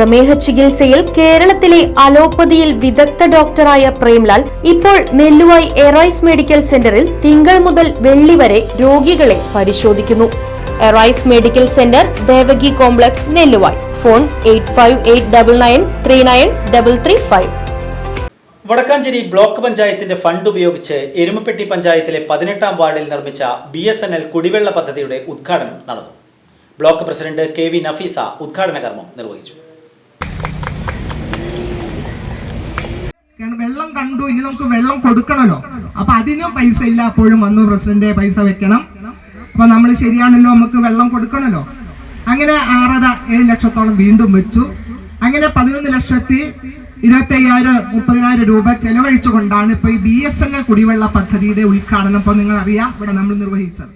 പ്രമേഹ ചികിത്സയിൽ കേരളത്തിലെ അലോപ്പതിയിൽ വിദഗ്ധ ഡോക്ടറായ പ്രേംലാൽ ഇപ്പോൾ നെല്ലുവായി എറൈസ് മെഡിക്കൽ സെന്ററിൽ തിങ്കൾ മുതൽ വെള്ളി വരെ രോഗികളെ പരിശോധിക്കുന്നു. Arise medical centre Devaki complex Nelluvayi. Phone eight Vadakkanchery block പഞ്ചായത്തിന്റെ ഫണ്ട് ഉപയോഗിച്ച് എരുമപ്പെട്ടി പഞ്ചായത്തിലെ പതിനെട്ടാം വാർഡിൽ നിർമ്മിച്ച ബി എസ് എൻ എൽ കുടിവെള്ള പദ്ധതിയുടെ ഉദ്ഘാടനം നടന്നു. Block president K V Nafeesa ഉദ്ഘാടന കർമ്മം നിർവഹിച്ചു. വെള്ളം കണ്ടു ഇനി നമുക്ക് വെള്ളം കൊടുക്കണമല്ലോ. അപ്പൊ അതിനും പൈസ ഇല്ല അപ്പോഴും വന്നു പ്രസിഡന്റ് പൈസ വെക്കണം. അപ്പൊ നമ്മൾ ശരിയാണല്ലോ നമുക്ക് വെള്ളം കൊടുക്കണമല്ലോ. അങ്ങനെ ആറര ഏഴ് ലക്ഷത്തോളം വീണ്ടും വെച്ചു. അങ്ങനെ പതിനൊന്ന് ലക്ഷത്തി ഇരുപത്തി അയ്യായിരം മുപ്പതിനായിരം രൂപ ചെലവഴിച്ചുകൊണ്ടാണ് ഇപ്പൊ ഈ ബി എസ് എൻ എൽ കുടിവെള്ള പദ്ധതിയുടെ ഉദ്ഘാടനം. ഇപ്പൊ നിങ്ങൾ അറിയാം ഇവിടെ നമ്മൾ നിർവഹിച്ചത്.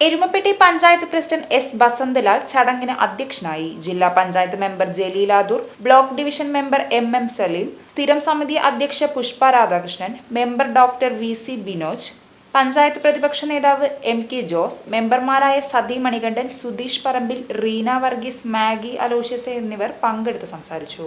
എരുമപ്പെട്ടി പഞ്ചായത്ത് പ്രസിഡന്റ് എസ് ബസന്തലാൽ ചടങ്ങിന് അധ്യക്ഷനായി ജില്ലാ panchayat member Jaleeladoor block division member M M Saleem സ്ഥിരം സമിതി അധ്യക്ഷ Pushpa Radhakrishnan member doctor V C Binoj panchayat പ്രതിപക്ഷ നേതാവ് എം കെ ജോസ് മെമ്പർമാരായ സതി മണികണ്ഠൻ സുധീഷ് പറമ്പിൽ റീന വർഗീസ് മാഗി അലോഷ്യസ് എന്നിവർ പങ്കെടുത്ത് സംസാരിച്ചു.